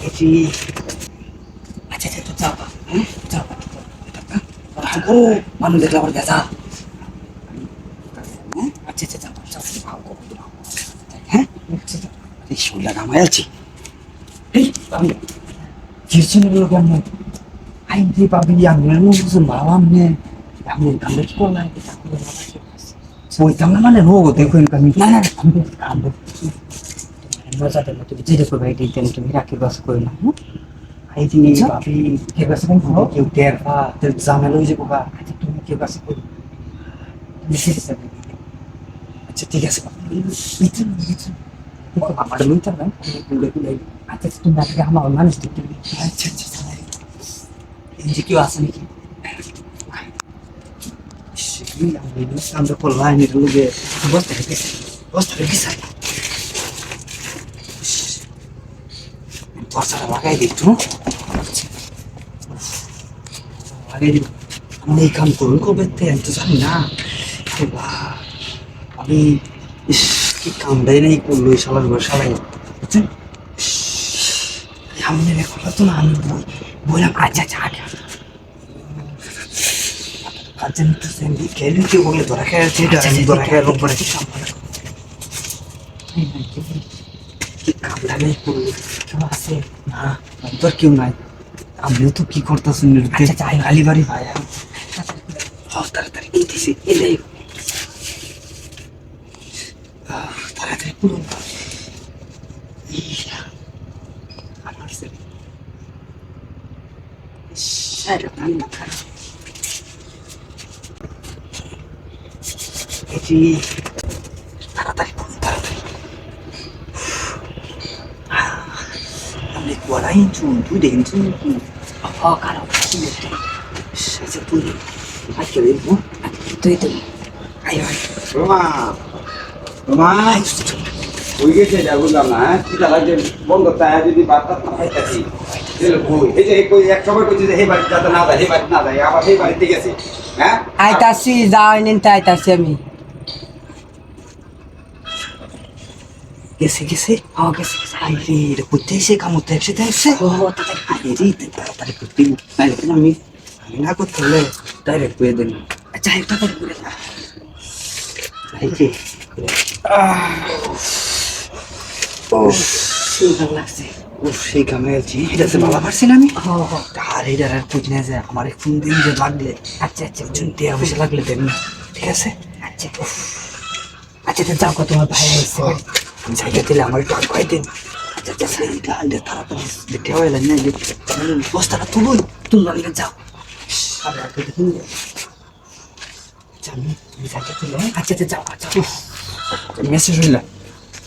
এটি আচ্ছা আচ্ছা তো যাও হ্যাঁ যাও ও মানুষ দেখলে আবার গেছা হ্যাঁ আচ্ছা আচ্ছা যাও যাও ভাও করো ভাও হ্যাঁ আচ্ছা যাও এই শরীরটা ঘামায় আছি এই আমি কিছু কেন আইনটি পাবি আমি মুসুম ভাবাম নে আমি কামড়ে কি করলাম বইতাম না মানে রোগ দেখুন আমি না না আমি কামড়ে মজা দেবো তুমি যেটা করবে এটি দেন তুমি রাখি বাস করে না হ্যাঁ এই যে ভাবি কে বাস ভালো কেউ পা তোর জামেল হয়ে যাব বা আচ্ছা তুমি কে বাস করবে আচ্ছা ঠিক আছে আমার লইতাম না আচ্ছা তুমি আজকে আমার মানুষ দেখতে আচ্ছা আচ্ছা এই যে কেউ আছে নাকি আমরা করলাম এর লোকে বস্তা রেখেছি বস্তা রেখেছি বস্তাটা লাগাই দিই একটু লাগাই দিব আমি এই কাম করুন কবে আমি তো জানি না আমি ইস কি কামটাই নেই করল এই শালার ঘর শালাই বুঝছেন আমি রেখা তো না আমি বললাম আচ্ছা আচ্ছা আগে আচ্ছা তো সেমনি খেলি কি বলে ধরা খেয়ে ধরা খেয়ে রোগ পড়ে কি কামটা নেই কেউ আছে। না তোর কেউ নাই। আমিও তো কি করতেছি আচ্ছা আচ্ছা আলি বাড়ি ভাই তাড়াতাড়ি দিতেছি এলাই তাড়াতাড়ি পুরো আমার ছেলে শয়তান খারাপ এটি তাড়াতাড়ি করুন তাড়াতাড়ি দেখেন চুন হ কারও আচ্ছা তুই আজকে দেখব তুই তো আই ভাই রোমা রোমা ওই গেছে যা বুঝলাম না হ্যাঁ কি বন্ধ তাই যদি বার্তা না এই যে কই এক সময় কইছে যে এই বাড়ি যাতে না যায় এই বাড়ি না যায় আবার এই বাড়িতে গেছে হ্যাঁ আইতাছি যাওয়াই নিতে আইতাছি আমি গেছে গেছে। হ গেছে গেছে। আই রে এটা করতে এসে কামড়তে একসাথে আসছে ও তাড়াতাড়ি রে তাড়াতাড়ি করতে আমি আমি না করতে হলে ডাইরেক্ট করে দেন। আচ্ছা একটা করে করে এই ও সেই ভালো লাগছে। ও সেই কামে আছি এটা তো ভালো পারছি না আমি? আর এটা আর খুঁজ না যে আমার ফোন দিন যে লাগলে। আচ্ছা আচ্ছা। চুনতে অবশ্যই লাগলে দেন। ঠিক আছে? আচ্ছা। আচ্ছা তো যাও তোমার ভাই আসছে জায়গা দিলে আমার একটু আগে দিন তাড়াতাড়ি দেখতে হয় না বস্তাটা তুলুন দিকে যাও আচ্ছা যাও আচ্ছা মেসেজ হইলা